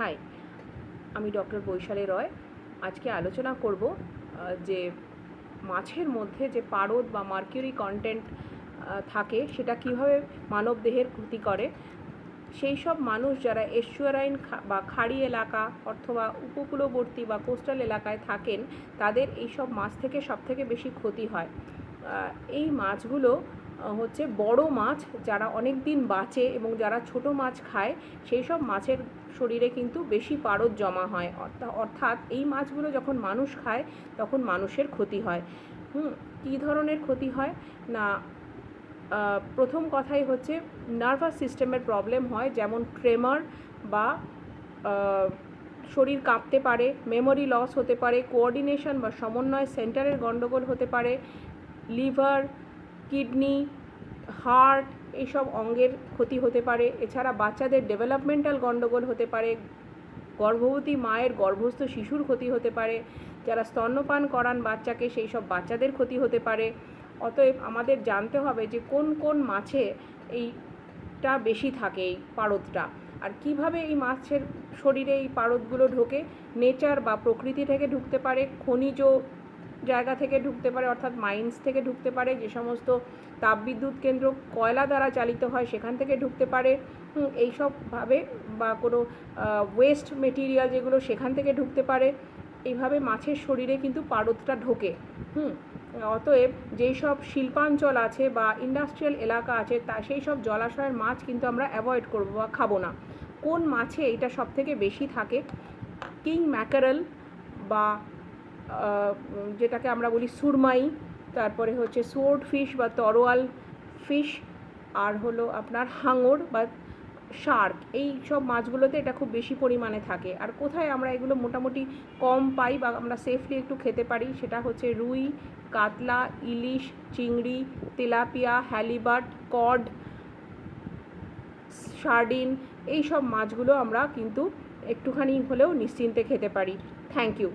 High আমি doctor Vaishali রয়। আজকে আলোচনা করব যে মাছের মধ্যে যে পারদ বা মার্কিউরি কন্টেন্ট থাকে, সেটা কীভাবে মানব দেহের ক্ষতি করে। সেই সব মানুষ যারা এস্টুয়ারাইন বা খাড়ি এলাকা অথবা উপকূলবর্তী বা কোস্টাল এলাকায় থাকেন, তাদের এই সব মাছ থেকে সবথেকে বেশি ক্ষতি হয়। এই মাছগুলো হচ্ছে বড় মাছ যারা অনেক দিন বাঁচে এবং যারা ছোট মাছ খায়, সেই সব মাছের শরীরে কিন্তু বেশি পারদ জমা হয়। অর্থা- অর্থাৎ এই মাছগুলো যখন মানুষ খায়, তখন মানুষের ক্ষতি হয়। হুম, কী ধরনের ক্ষতি হয়? না প্রথম কথাই হচ্ছে নার্ভাস সিস্টেমের প্রবলেম হয়, যেমন ট্রেমার বা শরীর কাঁপতে পারে মেমোরি লস হতে পারে কোঅর্ডিনেশন বা সমন্বয় সেন্টারের গণ্ডগোল হতে পারে লিভার কিডনি হার্ট এইসব অঙ্গের ক্ষতি হতে পারে। এছাড়া বাচ্চাদের ডেভেলপমেন্টাল গণ্ডগোল হতে পারে। গর্ভবতী মায়ের গর্ভস্থ শিশুর ক্ষতি হতে পারে। যারা স্তন্যপান করান বাচ্চাকে, সেই সব বাচ্চাদের ক্ষতি হতে পারে। অতএব আমাদের জানতে হবে যে কোন কোন মাছে এইটা বেশি থাকে, এই পারদটা। আর কীভাবে এই মাছের শরীরে এই পারদগুলো ঢোকে? নেচার বা প্রকৃতি থেকে ঢুকতে পারে। খনিজ জায়গা থেকে ঢুকতে পারে, অর্থাৎ মাইন্স থেকে ঢুকতে পারে, যে সমস্ত তাপবিদ্যুৎ কেন্দ্র কয়লা দ্বারা চালিত হয় সেখান থেকে ঢুকতে পারে। এইসবভাবে বা কোনো ওয়েস্ট মেটেরিয়াল যেগুলো সেখান থেকে ঢুকতে পারে। এইভাবে মাছের শরীরে কিন্তু পারদটা ঢোকে। হুম, অতএব যেই সব শিল্পাঞ্চল আছে বা ইন্ডাস্ট্রিয়াল এলাকা আছে, তা সেই সব জলাশয়ের মাছ কিন্তু আমরা অ্যাভয়েড করব বা খাব না। কোন মাছে এটা সব থেকে বেশি থাকে? কিং ম্যাকারেল বা যেটাকে আমরা বলি সুরমাই, তারপরে হচ্ছে সোর্ড ফিশ বা তরোয়াল ফিশ আর হলো আপনার হাঙর বা শার্ক এই সব মাছগুলোতে এটা খুব বেশি পরিমাণে থাকে। আর কোথায় আমরা এগুলো মোটামুটি কম পাই বা আমরা সেফলি একটু খেতে পারি, সেটা হচ্ছে রুই, কাতলা, ইলিশ, চিংড়ি, তেলাপিয়া হ্যালিবাট কড, সার্ডিন, এই সব মাছগুলো আমরা কিন্তু একটুখানি হলেও নিশ্চিন্তে খেতে পারি। Thank you